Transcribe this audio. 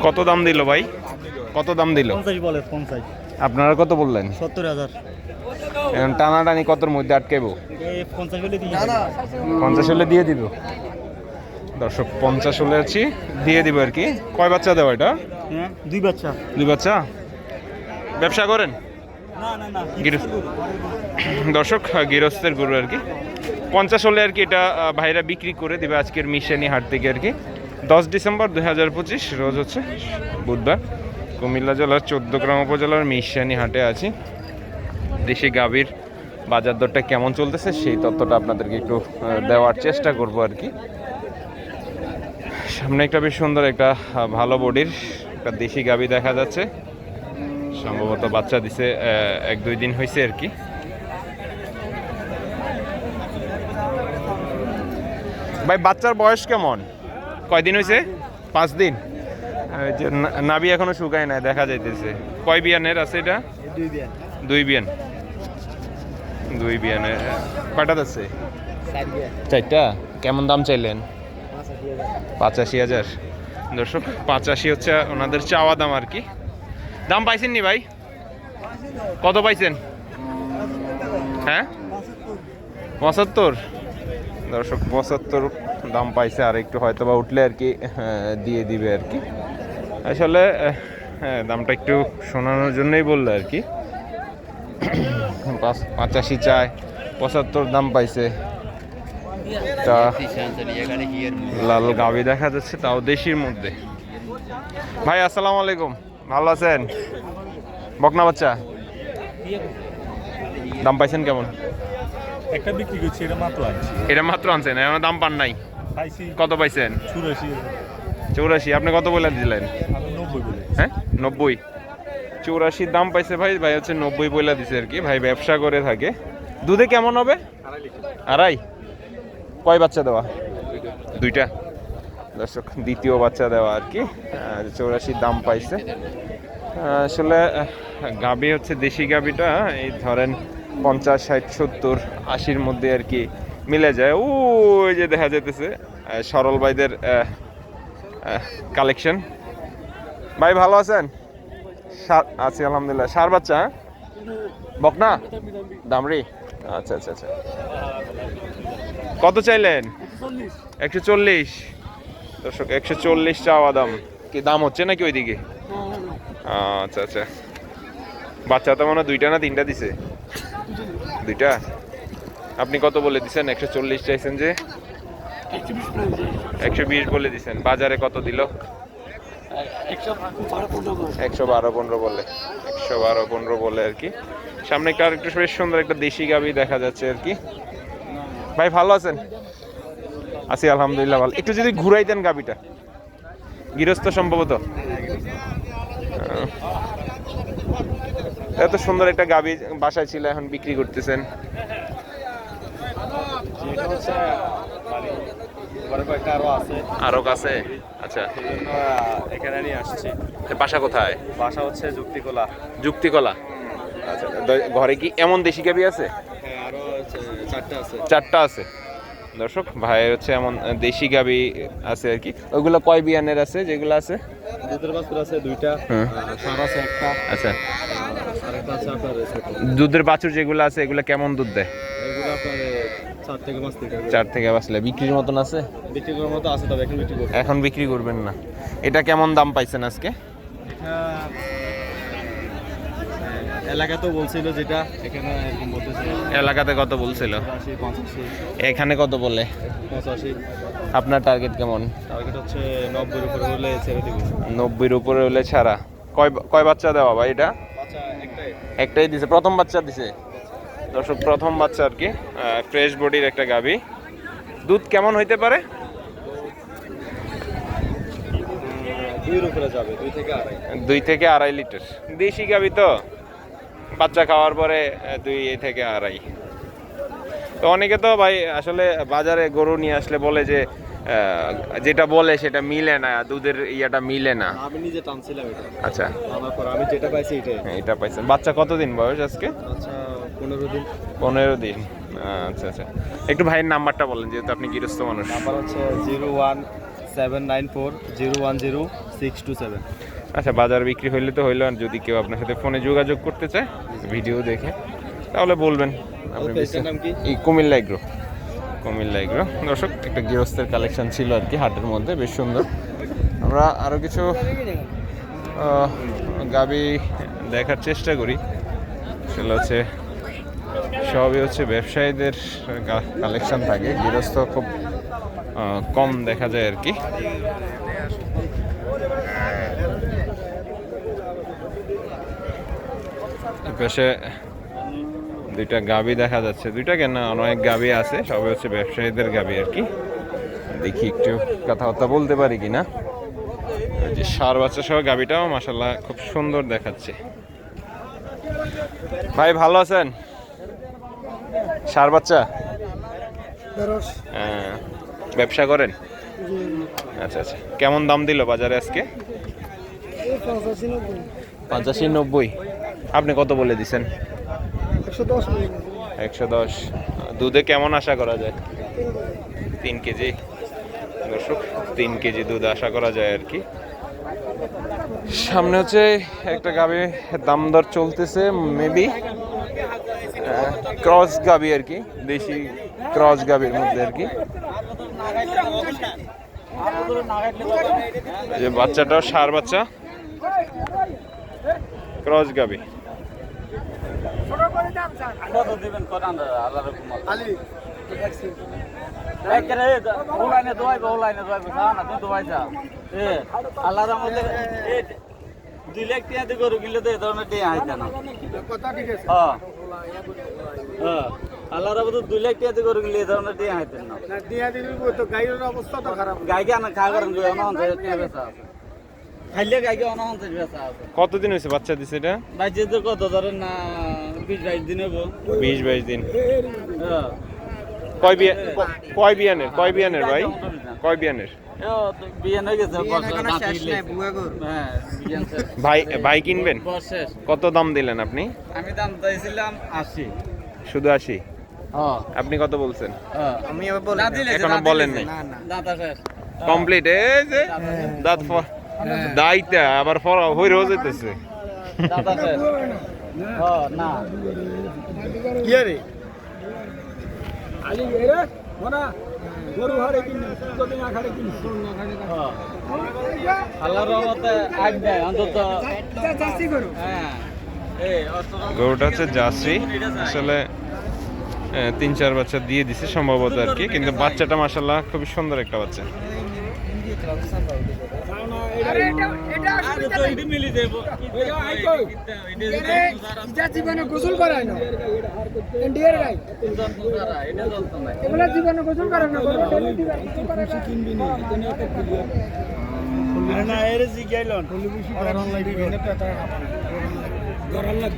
কত দাম দিল ভাই? কত দাম দিল? বলে পঞ্চাশ। আপনারা কত বললেন? সত্তর হাজার। এখন টানাটানি কতর মধ্যে আটকেবো পঞ্চাশ হলে দিয়ে দিব। দর্শক পঞ্চাশ হলে আছি দিয়ে দিব আর কি। কয় বাচ্চা দেওয়া এটা? হ্যাঁ দুই বাচ্চা। দুই বাচ্চা? ব্যবসা করেন? না না না। গিরস- দর্শক গৃহস্থের গরু আর কি। পঞ্চাশ হলে আর কি এটা ভাইরা বিক্রি করে দেবে আজকের মিশানি হাট থেকে আর কি। দশ ডিসেম্বর দুই হাজার পঁচিশ, রোজ হচ্ছে বুধবার, কুমিল্লা জেলার চোদ্দ গ্রাম উপজেলার মিশানি হাটে আছি। দেশি গাভীর বাজার দরটা কেমন চলতেছে সেই তথ্যটা আপনাদেরকে একটু দেওয়ার চেষ্টা করব আর কি। সামনে একটা বেশ সুন্দর একটা ভালো বডির একটা দেশি গাভী দেখা যাচ্ছে। সম্ভবত বাচ্চা দিছে এক দুই দিন হয়েছে আর কি। ভাই বাচ্চার বয়স কেমন? কয়দিন হয়েছে? পাঁচ দিন। যে না- নাভি এখনও শুকায় নাই দেখা যাইতেছে। কয় বিয়ানের আছে এটা? দুই বিয়ান। দুই বিয়ান। দুই বিয়ানে কয়টা আছে চারটা? কেমন দাম চাইলেন? পাঁচাশি হাজার। পাঁচাশি হাজার। দর্শক পাঁচাশি হচ্ছে ওনাদের চাওয়া দাম আর কি। দাম পাইছেন নি ভাই? কত পাইছেন? হ্যাঁ? পঁচাত্তর। দর্শক, পঁচাত্তর দাম পাইছে, আর একটু হয়তো বা উঠলে আর কি দিয়ে দিবে আর কি। আসলে হ্যাঁ দামটা একটু শোনানোর জন্যই বলল আর কি। পাঁচ- পাঁচাশি চায়, পঁচাত্তর দাম পাইছে। তা লাল গাবি দেখা যাচ্ছে, তাও দেশির মধ্যে। ভাই, আসসালামু আলাইকুম। ভালো আছেন? বকনা বাচ্চা? দাম পাইছেন কেমন? একটা বিক্রি করছি এটা মাত্র আনছি। এটা মাত্র আনছেন এখন দাম পান নাই। পাইছি কত পাইছেন? চুরাশি। চৌরাশি আপনি কত বলে দিলেন? হ্যাঁ? নব্বই। চৌরাশি দাম পাইছে ভাই ভাই হচ্ছে নব্বই পয়লা দিছে আর কি। ভাই ব্যবসা করে থাকে। দুধে কেমন হবে? আড়াই। কয় বাচ্চা দেওয়া? দুইটা। দর্শক দ্বিতীয় বাচ্চা দেওয়া আর কি। চৌরাশি দাম পাইছে। আসলে গাবি হচ্ছে দেশি গাবিটা। এই ধরেন পঞ্চাশ, ষাট, সত্তর, আশির মধ্যে আর কি মিলে যায়। ওই যে দেখা যেতেছে সরল ভাইদের কালেকশন ভাই, ভালো আছেন? আছি, আলহামদুলিল্লাহ। সার বাচ্চা হ্যাঁ? বকনা? দামরি আচ্ছা আচ্ছা আচ্ছা। কত চাইলেন? একশো চল্লিশ। দর্শক, একশো চল্লিশ চাওয়া দাম। কি দাম হচ্ছে নাকি ওইদিকে? আচ্ছা আচ্ছা। বাচ্চা তো মনে হয় দুইটা না তিনটা দিছে। দুইটা? আপনি কত বলে দিছেন? একশো চল্লিশ চাইছেন যে? একশো বিশ বলে দিছেন। বাজারে কত দিল? একশো বারো পনেরো বলে। একশো বারো পনেরো বলে আর কি। সামনে একটা আরেকটু বেশ সুন্দর একটা দেশি গাবি দেখা যাচ্ছে আর কি। ভাই, ভালো আছেন? আছি, আলহামদুলিল্লাহ ভালো। একটু যদি ঘুরাই দেন গাবিটা। গৃহস্থ সম্ভবত। এত সুন্দর একটা গাবি বাসায় ছিল এখন বিক্রি করতেছেন। আরও আছে? কাছে আচ্ছা। এখানে নিয়ে আসছি বাসা কোথায়? বাসা হচ্ছে যুক্তিকলা। যুক্তিকলা আচ্ছা ঘরে কি এমন দেশি গাবি আছে? হ্যাঁ আরও চারটা আছে। চারটা আছে দর্শক ভাইয়ের হচ্ছে এমন দেশি গাবি আছে আর কি। ওইগুলো কয় বিয়ানের আছে? যেগুলো আছে? দুধের বাছুর আছে দুইটা হ্যাঁ। সার আছে একটা। আচ্ছা আরেকটা আছে আপনার ছোট দুধের বাছুর যেগুলো আছে এগুলো কেমন দুধ দেয়? চার থেকে পাঁচ বাঁচলে বিক্রির মতন আছে? বিক্রি করার মতো আছে তবে এখন বিক্রি করবেন না। এটা কেমন দাম পাইছেন আজকে? এলাকাতেও বলছিল যেটা এখানে এরকম বলতেছে। এলাকাতে কত বলছিল? এখানে কত বলে? পঁচাশি। আপনার টার্গেট কেমন? টার্গেট হচ্ছে নব্বইয়ের উপরে হলে ছেড়ে দিব। নব্বইয়ের উপরে হলে ছাড়া। কয় কয় বাচ্চা দেওয়া ভাই এটা? একটাই দিছে প্রথম বাচ্চা দিছে। দর্শক প্রথম বাচ্চা আর কি ফ্রেশ বডির একটা গাবি দুধ কেমন হইতে পারে? দুইয়ের উপরে যাবে দুই থেকে আড়াই। দুই থেকে আড়াই লিটার। দেশি গাবি তো বাচ্চা খাওয়ার পরে দুই থেকে আড়াই। তো অনেকে তো ভাই আসলে বাজারে গরু নিয়ে আসলে বলে যে যেটা বলে সেটা মিলে না দুধের ইয়েটা মিলে না। আমি নিজে টানছিলাম এটা। আচ্ছা। আমার পর আমি যেটা পাইছি এটাই। এটা পাইছেন। বাচ্চা কতদিন বয়স আজকে? আচ্ছা পনেরো দিন। পনেরো দিন। আচ্ছা আচ্ছা। একটু ভাইয়ের নাম্বারটা বলেন যেহেতু আপনি গৃহস্থ মানুষ। নাম্বার হচ্ছে zero one seven nine four zero one zero six two seven. আচ্ছা বাজার বিক্রি হইলে তো হইল আর যদি কেউ আপনার সাথে ফোনে যোগাযোগ করতে চায় ভিডিও দেখে তাহলে বলবেন। আপনি নাম কি? কুমিল্লা এগ্রো। কুমিল্লা এগ্রো দর্শক, একটা গৃহস্থের কালেকশন ছিল আর কি, হাটের মধ্যে, বেশ সুন্দর। আমরা আরও কিছু গাবি দেখার চেষ্টা করি। সেটা হচ্ছে, সবই হচ্ছে ব্যবসায়ীদের কালেকশন থাকে। গৃহস্থ খুব কম দেখা যায় আর কি। পাশে দুইটা গাবি দেখা যাচ্ছে। দুইটা কেন অনেক গাবি আছে সবই হচ্ছে ব্যবসায়ীদের গাবি আর কি। দেখি একটু কথাবার্তা বলতে পারি কিনা। ওই যে সার বাচ্চা সহ গাবিটাও মাসাল্লাহ খুব সুন্দর দেখাচ্ছে। ভাই ভালো আছেন? সার বাচ্চা? হ্যাঁ, ব্যবসা করেন? আচ্ছা আচ্ছা। কেমন দাম দিল বাজারে আজকে? পঁচাশি নব্বই। আপনি কত বলে দিছেন? একশো দশ দুধে কেমন আশা করা যায়? তিন কেজি। দর্শক, তিন কেজি দুধ আশা করা যায় আর কি। সামনে হচ্ছে একটা গাবি, দাম দর চলতেছে মেবি ক্রস গাবি আর কি, দেশি ক্রস গাবির মধ্যে আর কি। যে বাচ্চাটাও সার বাচ্চা, ক্রস গাবি। কত দিবেন কত আল্লাহ আলী ওলাইনে ওলাইনে না তুই দোয়াই যা। এ আল্লাহর এ দুই লাখ টিয়া দি গরু কিলো দে ধরনের টিয়া আইতা না কথা ঠিক আছে। হ্যাঁ। হ্যাঁ। আল্লাহর মধ্যে দুই লাখ টিয়া দি গরু ধরনের টিয়া না দিয়া দিবি তো গাইয়ের অবস্থা তো খারাপ। গাইকে আনা খা করেন? টিয়া বেচা আছে। খাইলে গাইকে অনহন বেচা আছে। কতদিন হয়েছে বাচ্চা দিছে এটা? বাইজে তো কত ধরেন না বিশ বাইশ দিন হব বিশ বাইশ দিন। হ্যাঁ। কয় বিয়া কয় বিয়ানের কয় বিয়ানের ভাই? কয় বিয়ানের? বিয়ে হয়ে হ্যাঁ। ভাই ভাই কিনবেন? কত দাম দিলেন আপনি? আমি দাম চাইছিলাম আশি। শুধু আশি? হ্যাঁ। আপনি কত বলছেন? আমি এখনও বলেন নাই। না না। দাঁতা শেষ। কমপ্লিট এই যে দাঁত ফ- দাইতা আবার ফর হইরেও যেতেছে দাঁতা শেষ হ্যাঁ না কি রে আলি এরে মোনা গরু হারে কিনে যদি না খাড়ে কিনে হ্যাঁ আল্লাহর রহমতে আগ দেয় অন্তত চাষি গরু হ্যাঁ গরুটা হচ্ছে জার্সি আসলে তিন চার বাচ্চা দিয়ে দিছে সম্ভবত আর কি কিন্তু বাচ্চাটা মাসাল্লাহ খুবই সুন্দর একটা বাচ্চা জীবনে গোসল করায় না। ইন্ডিয়ার গাই এগুলা জীবনে গোসল করায় না না এর গরম লাগবে।